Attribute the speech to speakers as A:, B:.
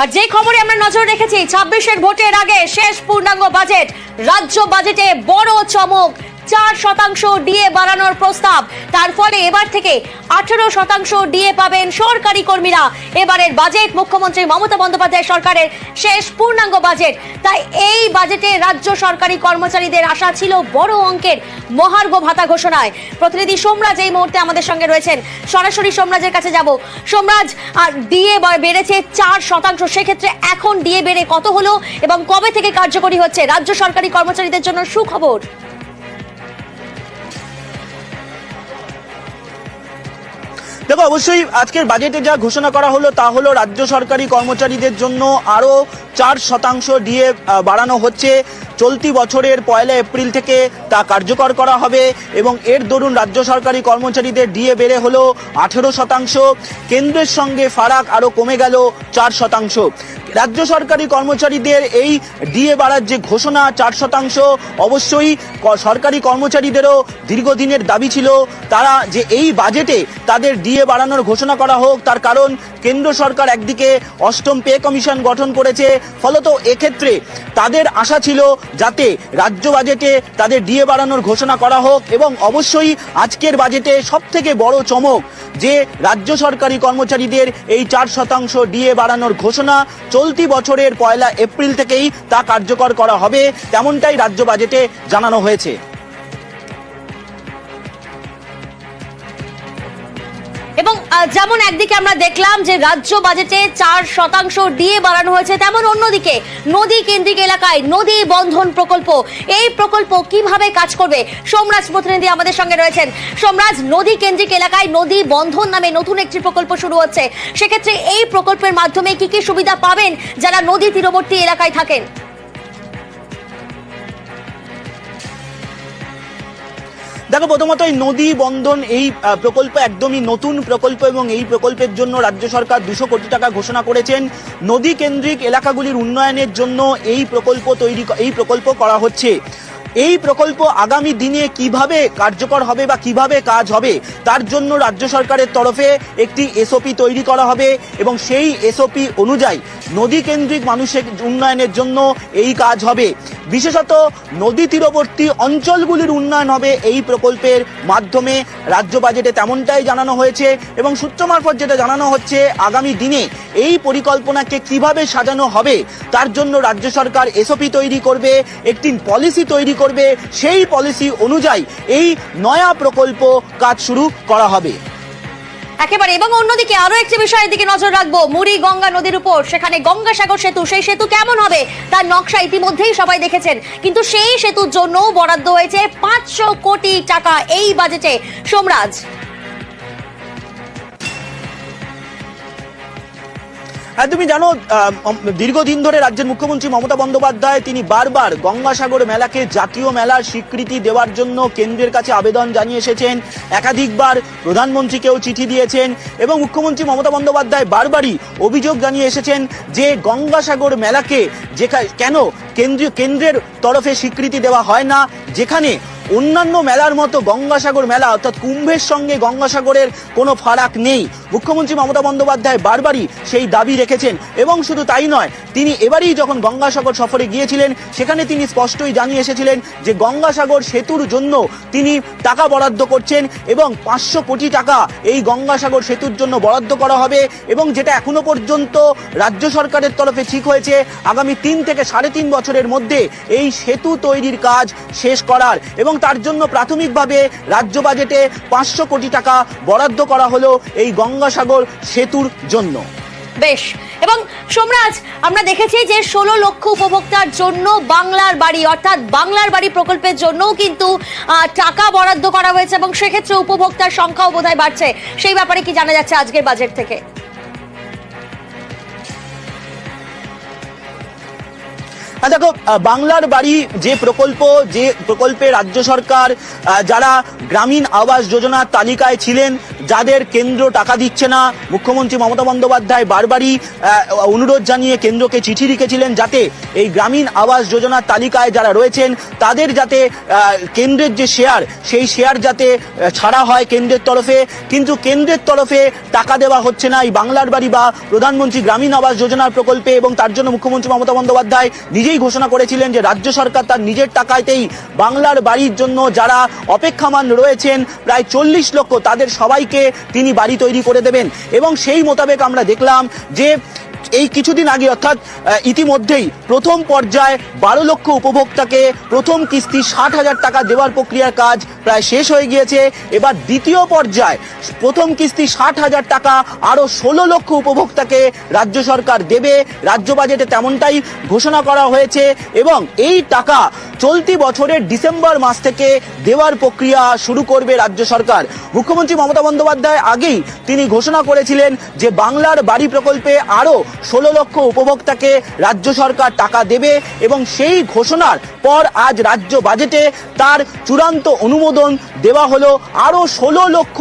A: আর যে খবরে আমরা নজর রেখেছি, ছাব্বিশের ভোটের আগে শেষ পূর্ণাঙ্গ বাজেট, রাজ্য বাজেটে বড় চমক। চার শতাংশ ডিএ বাড়ানোর প্রস্তাব। তার ফলে এবার থেকে আঠেরো শতাংশ ডিএ পাবেন সরকারি কর্মীরা। এবারের বাজেট, মুখ্যমন্ত্রী মমতা বন্দ্যোপাধ্যায় সরকারের শেষ পূর্ণাঙ্গ বাজেট। তাই এই বাজেটে রাজ্য সরকারি কর্মচারীদের আশা ছিল বড় অঙ্কের মহার্ঘ ভাতা ঘোষণায়। প্রতিনিধি সোমরাজ এই মুহূর্তে আমাদের সঙ্গে রয়েছেন। সরাসরি সোমরাজের কাছে যাব। সোমরাজ, আর ডিএ বেড়েছে চার শতাংশ। সেক্ষেত্রে এখন ডিএ বেড়ে কত হলো এবং কবে থেকে কার্যকরী হচ্ছে? রাজ্য সরকারি কর্মচারীদের জন্য সুখবর।
B: দেখো, অবশ্যই আজকের বাজেটে যা ঘোষণা করা হলো তা হলো রাজ্য সরকারি কর্মচারীদের জন্য আরও চার শতাংশ ডিএ বাড়ানো হচ্ছে। চলতি বছরের পয়লা এপ্রিল থেকে তা কার্যকর করা হবে এবং এর দরুন রাজ্য সরকারি কর্মচারীদের ডিএ বেড়ে হলো আঠেরো শতাংশ। কেন্দ্রের সঙ্গে ফারাক আরও কমে গেল চার শতাংশ। রাজ্য সরকারি কর্মচারীদের এই ডিএ বাড়ার যে ঘোষণা, চার শতাংশ, অবশ্যই সরকারি কর্মচারীদেরও দীর্ঘদিনের দাবি ছিল। তারা যে এই বাজেটে তাদের ডিএ বাড়ানোর ঘোষণা করা হোক, তার কারণ কেন্দ্র সরকার একদিকে অষ্টম পে কমিশন গঠন করেছে, ফলত এক্ষেত্রে তাদের আশা ছিল যাতে রাজ্য বাজেটে তাদের ডিএ বাড়ানোর ঘোষণা করা হোক এবং অবশ্যই আজকের বাজেটে সব থেকে বড় চমক যে রাজ্য সরকারি কর্মচারীদের এই চার শতাংশ ডিএ বাড়ানোর ঘোষণা চলতি বছরের পয়লা এপ্রিল থেকেই তা কার্যকর করা হবে তেমনটাই রাজ্য বাজেটে জানানো হয়েছে।
A: এবং যেমন একদিকে আমরা দেখলাম যে রাজ্য বাজেটে চার শতাংশ ডিএ বাড়ানো হয়েছে, তেমন অন্যদিকে নদী কেন্দ্রিক এলাকায় নদী বন্ধন প্রকল্প। এই প্রকল্প কীভাবে কাজ করবে? সোমরাজ প্রতিনিধি আমাদের সঙ্গে রয়েছেন। সোমরাজ, নদী কেন্দ্রিক এলাকায় নদী বন্ধন নামে নতুন একটি প্রকল্প শুরু হচ্ছে। সেক্ষেত্রে এই প্রকল্পের মাধ্যমে কি কি সুবিধা পাবেন যারা নদী তীরবর্তী এলাকায় থাকেন?
B: দেখো প্রথমত এই নদী বন্ধন এই প্রকল্প একদমই নতুন প্রকল্প এবং এই প্রকল্পের জন্য রাজ্য সরকার দুশো কোটি টাকা ঘোষণা করেছেন। নদী কেন্দ্রিক এলাকাগুলির উন্নয়নের জন্য এই প্রকল্প তৈরি এই প্রকল্প করা হচ্ছে। এই প্রকল্প আগামী দিনে কীভাবে কার্যকর হবে বা কীভাবে কাজ হবে, তার জন্য রাজ্য সরকারের তরফে একটি এসওপি তৈরি করা হবে এবং সেই এসওপি অনুযায়ী নদী কেন্দ্রিক মানুষের উন্নয়নের জন্য এই কাজ হবে। বিশেষত নদী তীরবর্তী অঞ্চলগুলির উন্নয়ন হবে এই প্রকল্পের মাধ্যমে। রাজ্য বাজেটে তেমনটাই জানানো হয়েছে এবং সূত্র মারফত যেটা জানানো হচ্ছে, আগামী দিনে এই পরিকল্পনাকে কীভাবে সাজানো হবে, তার জন্য রাজ্য সরকার এসওপি তৈরি করবে, একটি পলিসি তৈরি করবে, সেই পলিসি অনুযায়ী এই নয়া প্রকল্প কাজ শুরু করা হবে।
A: একেবারে, এবং অন্যদিকে আরও একটি বিষয়ের দিকে নজর রাখব, মুড়ি গঙ্গা নদীর উপর। সেখানে গঙ্গা সাগর সেতু, সেই সেতু কেমন হবে? তার নকশা ইতিমধ্যেই সবাই দেখেছেন। কিন্তু সেই সেতুর জন্য বরাদ্দ হয়েছে পাঁচশো কোটি টাকা এই বাজেটে সোমরাজ।
B: তুমি জানো দীর্ঘদিন ধরে রাজ্যের মুখ্যমন্ত্রী মমতা বন্দ্যোপাধ্যায় তিনি বারবার গঙ্গাসাগর মেলাকে জাতীয় মেলার স্বীকৃতি দেওয়ার জন্য কেন্দ্রের কাছে আবেদন জানিয়ে এসেছেন। একাধিকবার প্রধানমন্ত্রীকেও চিঠি দিয়েছেন এবং মুখ্যমন্ত্রী মমতা বন্দ্যোপাধ্যায় বারবারই অভিযোগ জানিয়ে এসেছেন যে গঙ্গাসাগর মেলাকে যেখানে কেন কেন্দ্রীয় কেন্দ্রের তরফে স্বীকৃতি দেওয়া হয় না, যেখানে অন্যান্য মেলার মতো গঙ্গাসাগর মেলা, অর্থাৎ কুম্ভের সঙ্গে গঙ্গাসাগরের কোনো ফারাক নেই। মুখ্যমন্ত্রী মমতা বন্দ্যোপাধ্যায় বারবারই সেই দাবি রেখেছেন। এবং শুধু তাই নয়, তিনি এবারই যখন গঙ্গাসাগর সফরে গিয়েছিলেন, সেখানে তিনি স্পষ্টই জানিয়ে এসেছিলেন যে গঙ্গাসাগর সেতুর জন্য তিনি টাকা বরাদ্দ করছেন এবং পাঁচশো কোটি টাকা এই গঙ্গাসাগর সেতুর জন্য বরাদ্দ করা হবে এবং যেটা এখনও পর্যন্ত রাজ্য সরকারের তরফে ঠিক হয়েছে, আগামী তিন থেকে সাড়ে তিন বছরের মধ্যে এই সেতু তৈরির কাজ শেষ করার। এবং তার জন্য প্রাথমিকভাবে রাজ্য বাজেটে পাঁচশো কোটি টাকা বরাদ্দ করা হলো এই গঙ্গাসাগর সেতুর জন্য।
A: বেশ, এবং সোমরাজ, আমরা দেখেছি যে ষোলো লক্ষ উপভোক্তার জন্য বাংলার বাড়ি, অর্থাৎ বাংলার বাড়ি প্রকল্পের জন্যও কিন্তু টাকা বরাদ্দ করা হয়েছে এবং সেক্ষেত্রে উপভোক্তার সংখ্যাও বোধহয় বাড়ছে। সেই ব্যাপারে কি জানা যাচ্ছে আজকের বাজেট থেকে?
B: দেখো বাংলার বাড়ি যে প্রকল্প, যে প্রকল্পে রাজ্য সরকার যারা গ্রামীণ আবাস যোজনার তালিকায় ছিলেন যাদের কেন্দ্র টাকা দিচ্ছে না, মুখ্যমন্ত্রী মমতা বন্দ্যোপাধ্যায় বারবারই অনুরোধ জানিয়ে কেন্দ্রকে চিঠি লিখেছিলেন যাতে এই গ্রামীণ আবাস যোজনার তালিকায় যারা রয়েছেন, তাদের যাতে কেন্দ্রের যে শেয়ার, সেই শেয়ার যাতে ছাড়া হয় কেন্দ্রের তরফে। কিন্তু কেন্দ্রের তরফে টাকা দেওয়া হচ্ছে না। এই বাংলার বাড়ি বা প্রধানমন্ত্রী গ্রামীণ আবাস যোজনার প্রকল্পে এবং তার জন্য মুখ্যমন্ত্রী মমতা বন্দ্যোপাধ্যায় নিজেই ঘোষণা করেছিলেন যে রাজ্য সরকার তার নিজের টাকাতেই বাংলার বাড়ির জন্য যারা অপেক্ষামান রয়েছেন, প্রায় চল্লিশ লক্ষ তাদের সবাইকে তিনি বাড়ি তৈরি করে দেবেন। এবং সেই মোতাবেক আমরা দেখলাম যে এই কিছুদিন আগে, অর্থাৎ ইতিমধ্যেই প্রথম পর্যায়ে বারো লক্ষ উপভোক্তাকে প্রথম কিস্তি ষাট হাজার টাকা দেওয়ার প্রক্রিয়ার কাজ প্রায় শেষ হয়ে গিয়েছে। এবার দ্বিতীয় পর্যায়ে প্রথম কিস্তি ষাট হাজার টাকা আরও ষোলো লক্ষ উপভোক্তাকে রাজ্য সরকার দেবে। রাজ্য বাজেটে তেমনটাই ঘোষণা করা হয়েছে এবং এই টাকা চলতি বছরের ডিসেম্বর মাস থেকে দেওয়ার প্রক্রিয়া শুরু করবে রাজ্য সরকার। মুখ্যমন্ত্রী মমতা বন্দ্যোপাধ্যায় আগেই তিনি ঘোষণা করেছিলেন যে বাংলার বাড়ি প্রকল্পে আরও ষোলো লক্ষ উপভোক্তাকে রাজ্য সরকার টাকা দেবে এবং সেই ঘোষণার পর আজ রাজ্য বাজেটে তার চূড়ান্ত অনুমোদন দেওয়া হলো। আরও ষোলো লক্ষ